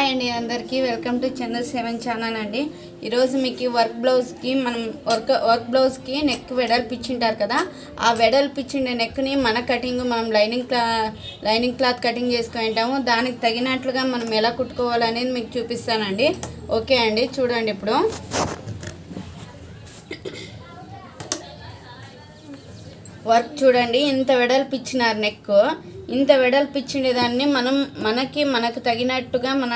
Hi అండి అందరికీ. Welcome to Chandra seven channel అండి. ఈరోజు మీకు వర్క్ బ్లౌజ్కి మనం వర్క్ వర్క్ బ్లౌజ్కి నెక్ వెడల్పు ఇచ్చింటారు కదా. ఆ వెడల్పు ఇచ్చిన నెక్ని మన కటింగ్ మనం లైనింగ్ క్లా లైనింగ్ క్లాత్ కటింగ్ చేసుకుంటాము దానికి తగినట్లుగా మనం ఎలా కుట్టుకోవాలనేది మీకు చూపిస్తానండి. ఓకే అండి చూడండి ఇప్పుడు. వర్క్ చూడండి ఇంత వెడల్పు ఇచ్చినారు నెక్ ఇంత వెడల్పు దాన్ని మనం మనకి మనకు తగినట్టుగా మన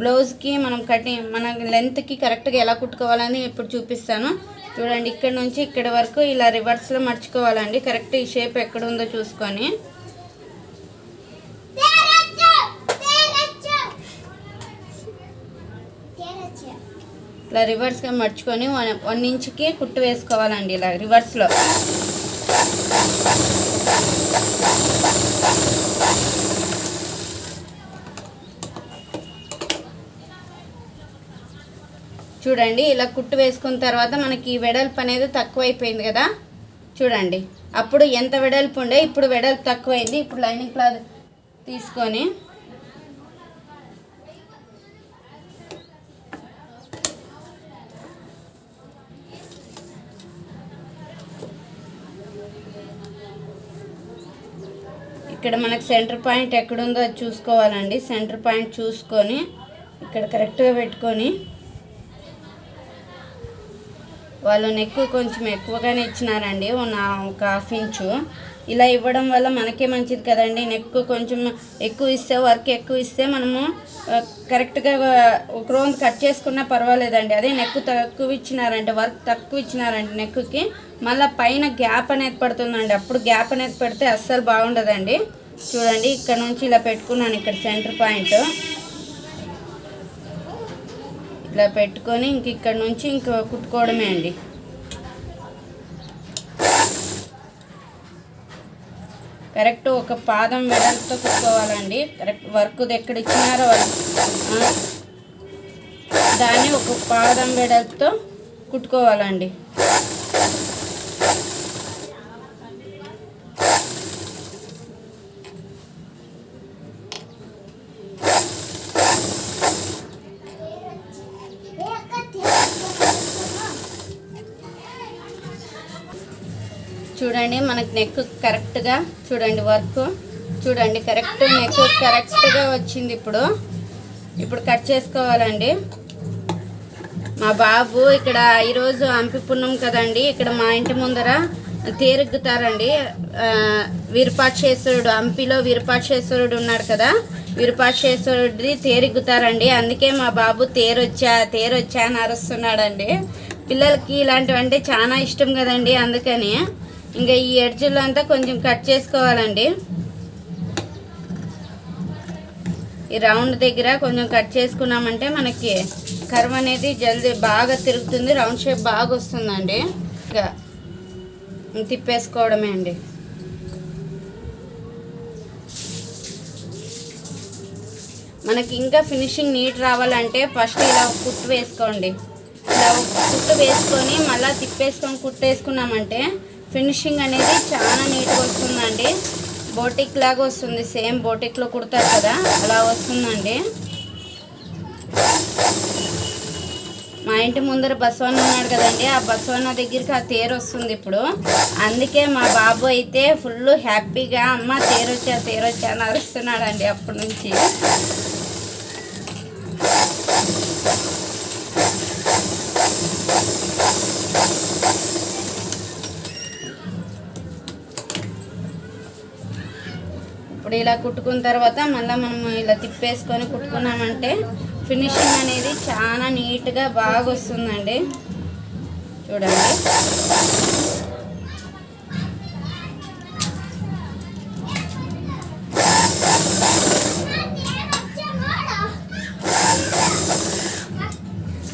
బ్లౌజ్కి మనం కటింగ్ మన లెంత్కి కరెక్ట్గా ఎలా కుట్టుకోవాలని ఇప్పుడు చూపిస్తాను. చూడండి ఇక్కడ నుంచి ఇక్కడ వరకు ఇలా రివర్స్లో మర్చుకోవాలండి. కరెక్ట్ ఈ షేప్ ఎక్కడ ఉందో చూసుకొని. ఇలా రివర్స్గా మర్చుకొని వన్ వన్ ఇంచ్కి కుట్టు వేసుకోవాలండి ఇలా రివర్స్లో. చూడండి ఇలా కుట్టు వేసుకున్న తర్వాత మనకి ఈ వెడల్పు అనేది తక్కువైపోయింది కదా. చూడండి అప్పుడు ఎంత వెడల్పు ఉండే ఇప్పుడు వెడల్పు తక్కువైంది. ఇప్పుడు లైనింగ్ క్లాత్ తీసుకొని ఇక్కడ మనకు సెంటర్ పాయింట్ ఎక్కడుందో అది చూసుకోవాలండి. సెంటర్ పాయింట్ చూసుకొని ఇక్కడ కరెక్ట్గా పెట్టుకొని వాళ్ళు నెక్ కొంచెం ఎక్కువగానే ఇచ్చినారండి ఓ నా ఒక హాఫ్ ఇంచు. ఇలా ఇవ్వడం వల్ల మనకే మంచిది కదండి. నెక్ కొంచెం ఎక్కువ ఇస్తే వర్క్ ఎక్కువ ఇస్తే మనము కరెక్ట్గా ఒక రోజు కట్ చేసుకున్నా పర్వాలేదండి. అదే నెక్ తక్కువ ఇచ్చినారంటే వర్క్ తక్కువ ఇచ్చినారంటే నెక్కి మళ్ళీ పైన గ్యాప్ అనేది పడుతుందండి. అప్పుడు గ్యాప్ అనేది పెడితే అస్సలు బాగుండదండి. చూడండి ఇక్కడ నుంచి ఇలా పెట్టుకున్నాను ఇక్కడ సెంటర్ పాయింట్. ఇలా పెట్టుకొని ఇంక ఇక్కడ నుంచి ఇంక కుట్టుకోవడమే అండి. కరెక్ట్ ఒక పాదం వెడల్పుతో కుట్టుకోవాలండి. కరెక్ట్ వర్క్ ఎక్కడ ఇచ్చినారో దాన్ని ఒక పాదం వెడల్పుతో కుట్టుకోవాలండి. చూడండి మనకు నెక్ కరెక్ట్గా చూడండి వర్క్ చూడండి కరెక్ట్ నెక్ కరెక్ట్గా వచ్చింది ఇప్పుడు. ఇప్పుడు కట్ చేసుకోవాలండి. మా బాబు ఇక్కడ ఈరోజు అంపిపున్నాం కదండి ఇక్కడ మా ఇంటి ముందర తీరుగుతారండి వీరపాక్షేశ్వరుడు అంపిలో హంపిలో ఉన్నాడు కదా వీరపాక్షేశ్వరుడి తేరుగుతారండి అందుకే మా బాబు తేరొచ్చా తేరొచ్చా అని అరుస్తున్నాడండి. పిల్లలకి ఇలాంటివంటే చాలా ఇష్టం కదండి అందుకని ఇంకా ఈ ఎడ్జులు అంతా కొంచెం కట్ చేసుకోవాలండి. ఈ రౌండ్ దగ్గర కొంచెం కట్ చేసుకున్నామంటే మనకి కర్వ్ అనేది జల్దీ బాగా తిరుగుతుంది రౌండ్ షేప్ బాగా వస్తుందండి. ఇంకా తిప్పేసుకోవడమే అండి. మనకి ఇంకా ఫినిషింగ్ నీట్ రావాలంటే ఫస్ట్ ఇలా కుట్టు వేసుకోండి. ఇలా కుట్టు వేసుకొని మళ్ళీ తిప్పేసుకొని కుట్టు వేసుకున్నామంటే ఫినిషింగ్ అనేది చాలా నీట్గా వస్తుందండి. బోటిక్ లాగా వస్తుంది. సేమ్ బోటిక్లో కుడతారు కదా అలా వస్తుందండి. మా ఇంటి ముందర బసవన్న ఉన్నాడు కదండి. ఆ బసవన్న దగ్గరికి ఆ తేరు వస్తుంది ఇప్పుడు. అందుకే మా బాబు అయితే ఫుల్ హ్యాపీగా అమ్మ తేరొచ్చా తేరొచ్చా అని అరుస్తున్నాడండి అప్పటి నుంచి. ఇప్పుడు ఇలా కుట్టుకున్న తర్వాత మళ్ళీ మనం ఇలా తిప్పేసుకొని కుట్టుకున్నామంటే ఫినిషింగ్ అనేది చాలా నీట్గా బాగా వస్తుందండి చూడండి.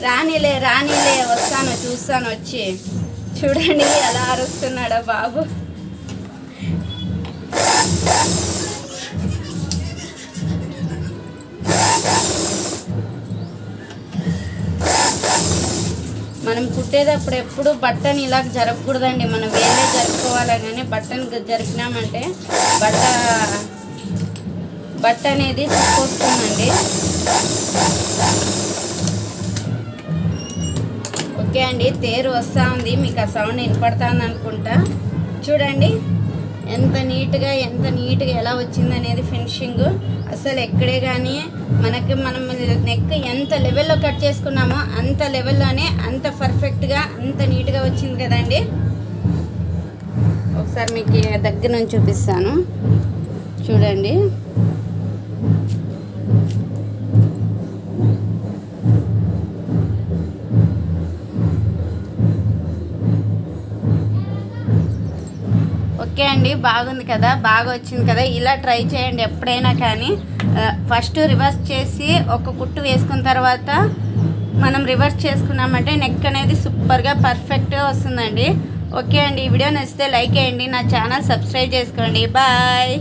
రానిలే రానిలే వస్తాను చూస్తాను వచ్చి. చూడండి ఎలా అరుస్తున్నాడా బాబు. మనం కుట్టేటప్పుడు ఎప్పుడు బట్టని ఇలా జరగకూడదండి. మనం వేరే జరుపుకోవాలి కానీ బట్టను జరిపినామంటే బట్ట బట్ట అనేది వస్తుందండి ఓకే అండి తేరు వస్తూ ఉంది. మీకు ఆ సౌండ్ వినపడుతుంది అనుకుంటా చూడండి. ఎంత నీట్గా ఎంత నీట్గా ఎలా వచ్చింది అనేది ఫినిషింగ్. అసలు ఎక్కడే కానీ మనకి మనం నెక్ ఎంత లెవెల్లో కట్ చేసుకున్నామో అంత లెవెల్లోనే అంత పర్ఫెక్ట్గా అంత నీట్గా వచ్చింది కదండి. ఒకసారి మీకు దగ్గర నుంచి చూపిస్తాను. చూడండి. ఓకే అండి బాగుంది కదా బాగా వచ్చింది కదా ఇలా ట్రై చేయండి ఎప్పుడైనా కానీ. ఫస్ట్ రివర్స్ చేసి ఒక కుట్టు వేసుకున్న తర్వాత మనం రివర్స్ చేసుకున్నామంటే నెక్ అనేది సూపర్గా పర్ఫెక్ట్గా వస్తుందండి. ఓకే అండి ఈ వీడియో నచ్చితే లైక్ చేయండి నా ఛానల్ సబ్స్క్రైబ్ చేసుకోండి. బాయ్.